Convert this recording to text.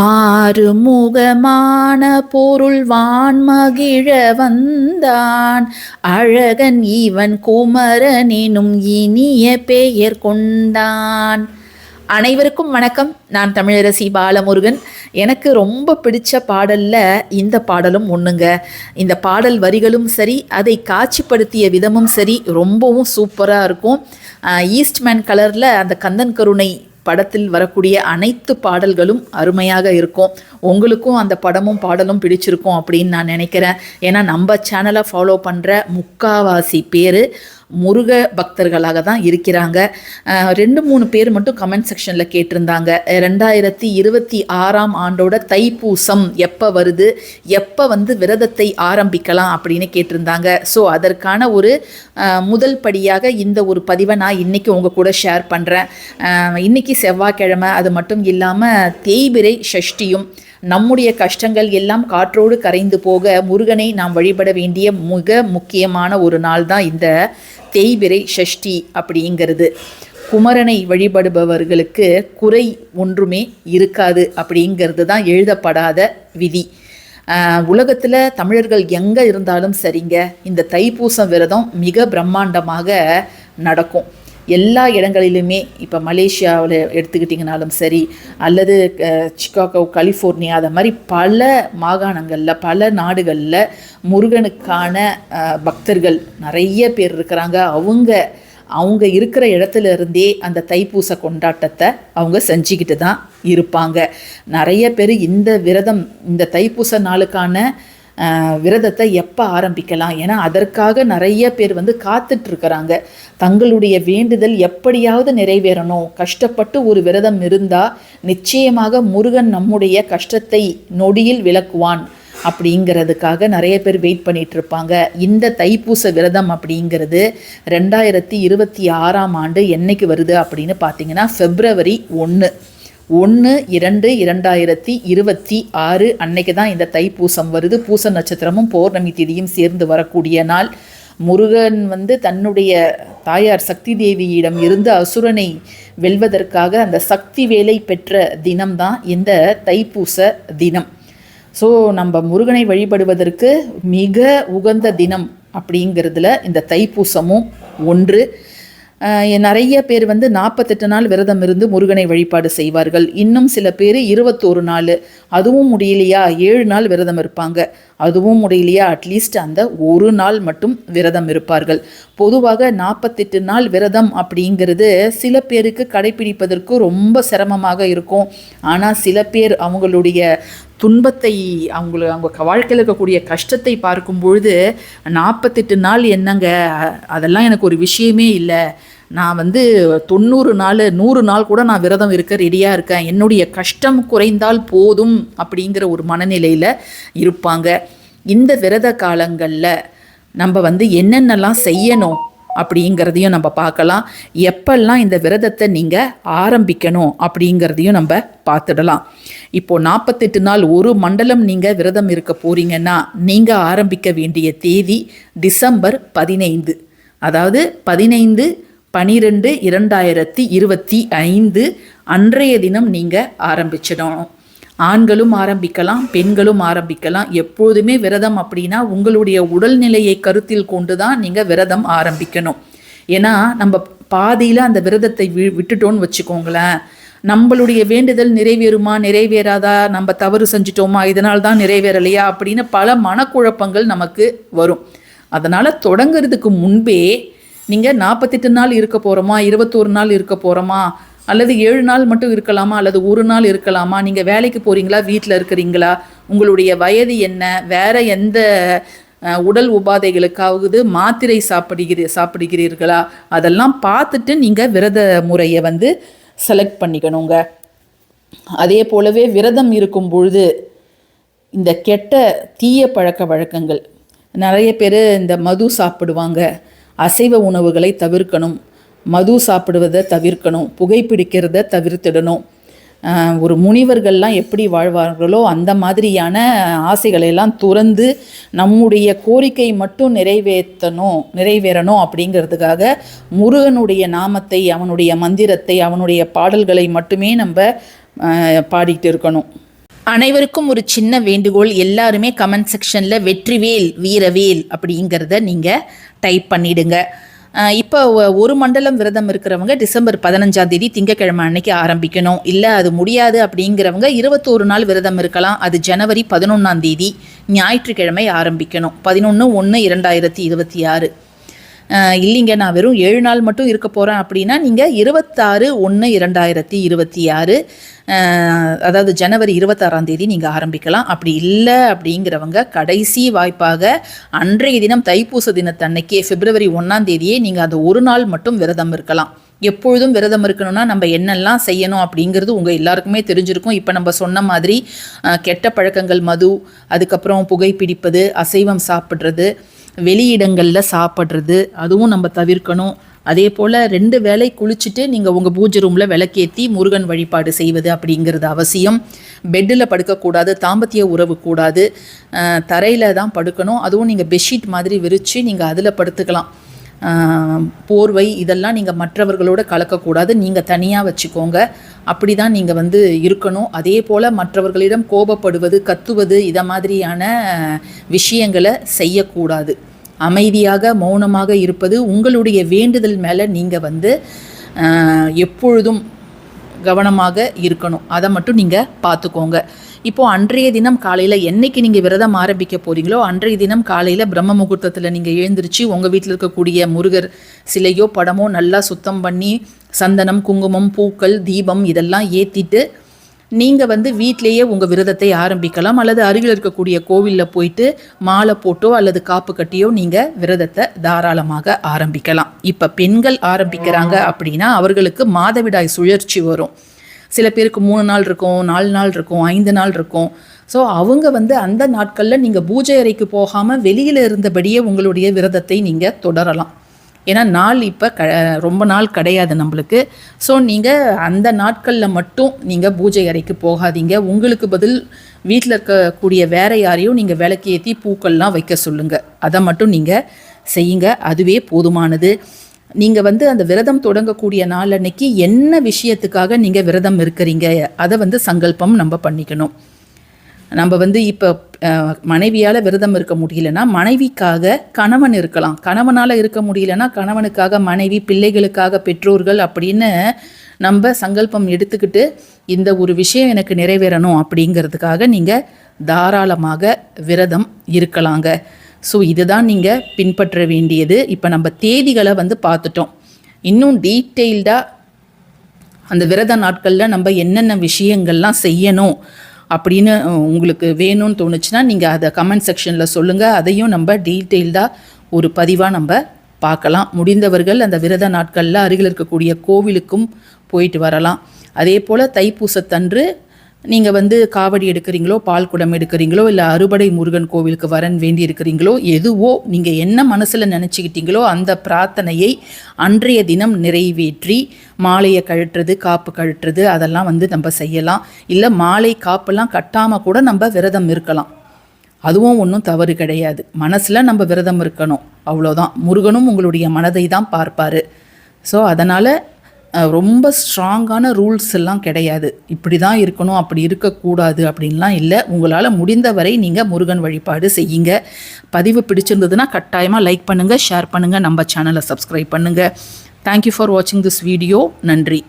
ஆறுமுகமான பொருள் வான்மகிழ வந்தான். அழகன் இவன் குமரனினும் இனிய பெயர் கொண்டான். அனைவருக்கும் வணக்கம். நான் தமிழரசி பாலமுருகன். எனக்கு ரொம்ப பிடிச்ச பாடலில் இந்த பாடலும் ஒன்றுங்க இந்த பாடல் வரிகளும் சரி அதை காட்சிப்படுத்திய விதமும் சரி ரொம்பவும் சூப்பராக இருக்கும். ஈஸ்ட்மேன் கலரில் அந்த கந்தன் கருணை படத்தில் வரக்கூடிய அனைத்து பாடல்களும் அருமையாக இருக்கும். உங்களுக்கும் அந்த படமும் பாடலும் பிடிச்சிருக்கும் அப்படின்னு நான் நினைக்கிறேன். ஏன்னா நம்ம சேனலை ஃபாலோ பண்ணுற முக்காவாசி பேர் முருக பக்தர்களாக தான் இருக்கிறாங்க. ரெண்டு மூணு பேர் மட்டும் கமெண்ட் செக்ஷனில் கேட்டிருந்தாங்க. ரெண்டாயிரத்தி இருபத்தி ஆறாம் ஆண்டோட தைப்பூசம் எப்போ வருது? எப்போ வந்து விரதத்தை ஆரம்பிக்கலாம் அப்படின்னு கேட்டிருந்தாங்க. ஸோ அதற்கான ஒரு முதல் படியாக இந்த ஒரு பதிவை நான் இன்றைக்கி உங்கள் கூட ஷேர் பண்ணுறேன் இன்றைக்கி செவ்வாய்க்கிழமை அது மட்டும் இல்லாமல் தேய்பிரை ஷஷ்டியும் நம்முடைய கஷ்டங்கள் எல்லாம் காற்றோடு கரைந்து போக முருகனை நாம் வழிபட வேண்டிய மிக முக்கியமான ஒரு நாள் தான் இந்த தேய்பிரை ஷஷ்டி அப்படிங்கிறது. குமரனை வழிபடுபவர்களுக்கு குறை ஒன்றுமே இருக்காது அப்படிங்கிறது தான் எழுதப்படாத விதி. உலகத்தில் தமிழர்கள் எங்கே இருந்தாலும் சரிங்க இந்த தைப்பூசம் விரதம் மிக பிரம்மாண்டமாக நடக்கும். எல்லா இடங்களிலுமே இப்போ மலேசியாவில் எடுத்துக்கிட்டிங்கனாலும் சரி அல்லது சிக்காகோ கலிஃபோர்னியா அது மாதிரி பல மாகாணங்களில் பல நாடுகளில் முருகனுக்கான பக்தர்கள் நிறைய பேர் இருக்கிறாங்க. அவங்க அவங்க இருக்கிற இடத்துல இருந்தே அந்த தைப்பூச கொண்டாட்டத்தை அவங்க செஞ்சுக்கிட்டு தான் இருப்பாங்க. நிறைய பேர் இந்த விரதம் இந்த தைப்பூச நாளுக்கான விரதத்தை எப்போ ஆரம்பிக்கலாம்? ஏன்னா அதற்காக நிறைய பேர் வந்து காத்துட்ருக்கிறாங்க. தங்களுடைய வேண்டுதல் எப்படியாவது நிறைவேறணும். கஷ்டப்பட்டு ஒரு விரதம் இருந்தால் நிச்சயமாக முருகன் நம்முடைய கஷ்டத்தை நொடியில் விளக்குவான் அப்படிங்கிறதுக்காக நிறைய பேர் வெயிட் பண்ணிட்டு இருப்பாங்க இந்த தைப்பூச விரதம் அப்படிங்கிறது ரெண்டாயிரத்தி இருபத்தி ஆறாம் ஆண்டு என்னைக்கு வருது அப்படின்னு பார்த்தீங்கன்னா ஃபெப்ரவரி ஒன்று ஒன்று இரண்டு இரண்டாயிரத்தி இருபத்தி ஆறு அன்னைக்கு தான் இந்த தைப்பூசம் வருது. பூச நட்சத்திரமும் பௌர்ணமி திதியும் சேர்ந்து வரக்கூடிய நாள். முருகன் வந்து தன்னுடைய தாயார் சக்தி தேவியிடம் இருந்து அசுரனை வெல்வதற்காக அந்த சக்தி வேலை பெற்ற தினம்தான் இந்த தைப்பூச தினம். ஸோ நம்ம முருகனை வழிபடுவதற்கு மிக உகந்த தினம் அப்படிங்கிறதுல இந்த தைப்பூசமும் ஒன்று. நிறைய பேர் வந்து நாற்பத்தெட்டு நாள் விரதம் இருந்து முருகனை வழிபாடு செய்வார்கள். இன்னும் சில பேர் இருபத்தோரு நாள். அதுவும் முடியலையா? ஏழு நாள் விரதம் இருப்பாங்க. அதுவும் முடியலையா? அட்லீஸ்ட் அந்த ஒரு நாள் மட்டும் விரதம் இருப்பார்கள். பொதுவாக நாற்பத்தெட்டு நாள் விரதம் அப்படிங்கிறது சில பேருக்கு கடைபிடிப்பதற்கு ரொம்ப சிரமமாக இருக்கும். ஆனால் சில பேர் அவங்களுடைய துன்பத்தை அவங்கள அவங்க வாழ்க்கையில் இருக்கக்கூடிய கஷ்டத்தை பார்க்கும் பொழுது நாற்பத்தெட்டு நாள் என்னங்க? அதெல்லாம் எனக்கு ஒரு விஷயமே இல்லை. நான் வந்து தொண்ணூறு நாள் நூறு நாள் கூட நான் விரதம் இருக்க ரெடியாக இருக்கேன். என்னுடைய கஷ்டம் குறைந்தால் போதும் அப்படிங்கிற ஒரு மனநிலையில் இருப்பாங்க. இந்த விரத காலங்களில் நம்ம வந்து என்னென்னலாம் செய்யணும் அப்படிங்கிறதையும் நம்ம பார்க்கலாம். எப்பெல்லாம் இந்த விரதத்தை நீங்கள் ஆரம்பிக்கணும் அப்படிங்கிறதையும் நம்ம பார்த்துடலாம். இப்போது நாற்பத்தெட்டு நாள் ஒரு மண்டலம் நீங்கள் விரதம் இருக்க போறீங்கன்னா நீங்கள் ஆரம்பிக்க வேண்டிய தேதி டிசம்பர் பதினைந்து. அதாவது பதினைந்து பனிரெண்டு இரண்டாயிரத்தி இருபத்தி ஐந்து அன்றைய தினம் நீங்கள் ஆரம்பிச்சிடணும். ஆண்களும் ஆரம்பிக்கலாம் பெண்களும் ஆரம்பிக்கலாம். எப்போதுமே விரதம் அப்படின்னா உங்களுடைய உடல்நிலையை கருத்தில் கொண்டு தான் நீங்கள் விரதம் ஆரம்பிக்கணும். ஏன்னா நம்ம பாதியில் அந்த விரதத்தை வி விட்டுட்டோன்னு வச்சுக்கோங்களேன். நம்மளுடைய வேண்டுதல் நிறைவேறுமா நிறைவேறாதா? நம்ம தவறு செஞ்சிட்டோமா? இதனால் தான் நிறைவேறலையா? அப்படின்னு பல மனக்குழப்பங்கள் நமக்கு வரும். அதனால் தொடங்குறதுக்கு முன்பே நீங்கள் நாற்பத்தெட்டு நாள் இருக்க போகிறோமா இருபத்தோரு நாள் இருக்க போகிறோமா அல்லது ஏழு நாள் மட்டும் இருக்கலாமா? அல்லது ஒரு நாள் இருக்கலாமா? நீங்கள் வேலைக்கு போகிறீங்களா வீட்டில் இருக்கிறீங்களா? உங்களுடைய வயது என்ன? வேறு எந்த உடல் உபாதைகளுக்காவது மாத்திரை சாப்பிடுகிற சாப்பிடுகிறீர்களா? அதெல்லாம் பார்த்துட்டு நீங்கள் விரத முறையை வந்து செலக்ட் பண்ணிக்கணுங்க. அதே போலவே விரதம் இருக்கும் பொழுது இந்த கெட்ட தீய பழக்க வழக்கங்கள். நிறைய பேர் இந்த மது சாப்பிடுவாங்க. அசைவ உணவுகளை தவிர்க்கணும். மது சாப்பிடுவதை தவிர்க்கணும். புகைப்பிடிக்கிறத தவிர்த்திடணும். ஒரு முனிவர்கள்லாம் எப்படி வாழ்வார்களோ அந்த மாதிரியான ஆசைகளையெல்லாம் துறந்து நம்முடைய கோரிக்கை மட்டும் நிறைவேற்றணும் நிறைவேறணும் அப்படிங்கிறதுக்காக முருகனுடைய நாமத்தை அவனுடைய மந்திரத்தை அவனுடைய பாடல்களை மட்டுமே நம்ம பாடிட்டு இருக்கணும். அனைவருக்கும் ஒரு சின்ன வேண்டுகோள். எல்லாருமே கமெண்ட் செக்ஷனில் வெற்றிவேல் வீரவேல் அப்படிங்கிறத நீங்கள் டைப் பண்ணிடுங்க. இப்போ ஒரு மண்டலம் விரதம் இருக்கிறவங்க டிசம்பர் பதினஞ்சாம் தேதி திங்கக்கிழமை அன்னைக்கு ஆரம்பிக்கணும். இல்லை அது முடியாது அப்படிங்கிறவங்க இருபத்தோரு நாள் விரதம் இருக்கலாம். அது ஜனவரி பதினொன்றாம் தேதி ஞாயிற்றுக்கிழமை ஆரம்பிக்கணும். பதினொன்று ஒன்று இரண்டாயிரத்தி இருபத்தி ஆறு. இல்லைங்க நான் வெறும் ஏழு நாள் மட்டும் இருக்க போகிறேன் அப்படின்னா நீங்கள் இருபத்தாறு ஒன்று இரண்டாயிரத்தி இருபத்தி ஆறு அதாவது ஜனவரி இருபத்தாறாம் தேதி நீங்கள் ஆரம்பிக்கலாம். அப்படி இல்லை அப்படிங்கிறவங்க கடைசி வாய்ப்பாக அன்றைய தினம் தைப்பூச தினத்தன்னைக்கே பிப்ரவரி ஒன்றாம் தேதியே நீங்கள் அந்த ஒரு நாள் மட்டும் விரதம் இருக்கலாம். எப்பொழுதும் விரதம் இருக்கணும்னா நம்ம என்னெல்லாம் செய்யணும் அப்படிங்கிறது உங்கள் எல்லாருக்குமே தெரிஞ்சிருக்கும். இப்போ நம்ம சொன்ன மாதிரி கெட்ட பழக்கங்கள் மது அதுக்கப்புறம் புகைப்பிடிப்பது அசைவம் சாப்பிட்றது வெளியிடங்களில் சாப்பிட்றது அதுவும் நம்ம தவிர்க்கணும். அதே போல் ரெண்டு வேளை குளிச்சுட்டு நீங்கள் உங்கள் பூஜை ரூமில் விளக்கேற்றி முருகன் வழிபாடு செய்வது அப்படிங்கிறது அவசியம். பெட்டில் படுக்கக்கூடாது தாம்பத்திய உறவு கூடாது. தரையில் தான் படுக்கணும். அதுவும் நீங்கள் பெட்ஷீட் மாதிரி விரித்து நீங்கள் அதில் படுத்துக்கலாம். போர்வை இதெல்லாம் நீங்கள் மற்றவர்களோட கலக்கக்கூடாது. நீங்கள் தனியாக வச்சுக்கோங்க. அப்படி தான் நீங்கள் வந்து இருக்கணும். அதே போல் மற்றவர்களிடம் கோபப்படுவது கத்துவது இதை மாதிரியான விஷயங்களை செய்யக்கூடாது. அமைதியாக மௌனமாக இருப்பது உங்களுடைய வேண்டுதல் மேலே நீங்கள் வந்து எப்பொழுதும் கவனமாக இருக்கணும். அதை மட்டும் நீங்கள் பார்த்துக்கோங்க இப்போது அன்றைய தினம் காலையில் என்றைக்கு நீங்கள் விரதம் ஆரம்பிக்க போகிறீங்களோ அன்றைய தினம் காலையில் பிரம்ம முகூர்த்தத்தில் நீங்கள் எழுந்திரிச்சு உங்கள் வீட்டில் இருக்கக்கூடிய முருகர் சிலையோ படமோ நல்லா சுத்தம் பண்ணி சந்தனம் குங்குமம் பூக்கள் தீபம் இதெல்லாம் ஏற்றிட்டு நீங்கள் வந்து வீட்டிலேயே உங்கள் விரதத்தை ஆரம்பிக்கலாம். அல்லது அருகில் இருக்கக்கூடிய கோவிலில் போயிட்டு மாலை போட்டோ அல்லது காப்பு கட்டியோ நீங்கள் விரதத்தை தாராளமாக ஆரம்பிக்கலாம். இப்போ பெண்கள் ஆரம்பிக்கிறாங்க அப்படின்னா அவர்களுக்கு மாதவிடாய் சுழற்சி வரும். சில பேருக்கு மூணு நாள் இருக்கும் நாலு நாள் இருக்கும் ஐந்து நாள் இருக்கும். ஸோ அவங்க வந்து அந்த நாட்களில் நீங்கள் பூஜை அறைக்கு போகாமல் வெளியில் இருந்தபடியே உங்களுடைய விரதத்தை நீங்கள் தொடரலாம். ஏன்னா நாள் இப்போ க ரொம்ப நாள் கிடையாது நம்மளுக்கு. ஸோ நீங்கள் அந்த நாட்களில் மட்டும் நீங்கள் பூஜை அறைக்கு போகாதீங்க. உங்களுக்கு பதில் வீட்டில் இருக்கக்கூடிய வேற யாரையும் நீங்கள் விளக்கு ஏற்றி பூக்கள்லாம் வைக்க சொல்லுங்கள் அதை மட்டும் நீங்கள் செய்யுங்க. அதுவே போதுமானது. நீங்கள் வந்து அந்த விரதம் தொடங்கக்கூடிய நாள் அன்னைக்கு என்ன விஷயத்துக்காக நீங்கள் விரதம் இருக்கிறீங்க? அதை வந்து சங்கல்பம் நம்ம பண்ணிக்கணும். நம்ம வந்து இப்போ மனைவியால் விரதம் இருக்க முடியலன்னா மனைவிக்காக கணவன் இருக்கலாம். கணவனால் இருக்க முடியலன்னா கணவனுக்காக மனைவி பிள்ளைகளுக்காக பெற்றோர்கள் அப்படின்னு நம்ம சங்கல்பம் எடுத்துக்கிட்டு இந்த ஒரு விஷயம் எனக்கு நிறைவேறணும் அப்படிங்கிறதுக்காக நீங்கள் தாராளமாக விரதம் இருக்கலாங்க. ஸோ இதுதான் நீங்கள் பின்பற்ற வேண்டியது. இப்போ நம்ம தேதிகளை வந்து பார்த்துட்டோம். இன்னும் டீட்டெயில்டாக அந்த விரத நாட்களில் நம்ம என்னென்ன விஷயங்கள்லாம் செய்யணும் அப்படின்னு உங்களுக்கு வேணும்னு தோணுச்சுன்னா நீங்கள் அதை கமெண்ட் செக்ஷனில் சொல்லுங்கள் அதையும் நம்ம டீட்டெயில்டாக ஒரு பதிவாக நம்ம பார்க்கலாம். முடிந்தவர்கள் அந்த விரத நாட்களில் அருகில் இருக்கக்கூடிய கோவிலுக்கும் போயிட்டு வரலாம். அதே போல் தைப்பூசத்தன்று நீங்கள் வந்து காவடி எடுக்கிறீங்களோ பால் குடம் எடுக்கிறீங்களோ இல்லை அறுபடை முருகன் கோவிலுக்கு வரன் வேண்டி இருக்கிறீங்களோ எதுவோ நீங்கள் என்ன மனசில் நினச்சிக்கிட்டீங்களோ அந்த பிரார்த்தனையை அன்றைய தினம் நிறைவேற்றி மாலையை கழட்டுறது காப்பு கழட்டுறது அதெல்லாம் வந்து நம்ம செய்யலாம். இல்லை மாலை காப்பெல்லாம் கட்டாமல் கூட நம்ம விரதம் இருக்கலாம். அதுவும் ஒன்றும் தவறு கிடையாது. மனசில் நம்ம விரதம் இருக்கணும். அவ்வளோதான் முருகனும் உங்களுடைய மனதை தான் பார்ப்பார். ஸோ அதனால் ரொம்ப ஸ்ட்ராங்கான ரூல்ஸ் எல்லாம் கிடையாது. இப்படி தான் இருக்கணும் அப்படி இருக்கக்கூடாது அப்படின்லாம் இல்லை. உங்களால் முடிந்தவரை நீங்கள் முருகன் வழிபாடு செய்யுங்க. பதிவு பிடிச்சிருந்ததுன்னா கட்டாயமாக லைக் பண்ணுங்கள் ஷேர் பண்ணுங்கள் நம்ம சேனலை சப்ஸ்கிரைப் பண்ணுங்கள் தேங்க்யூ ஃபார் வாட்சிங் திஸ் வீடியோ நன்றி.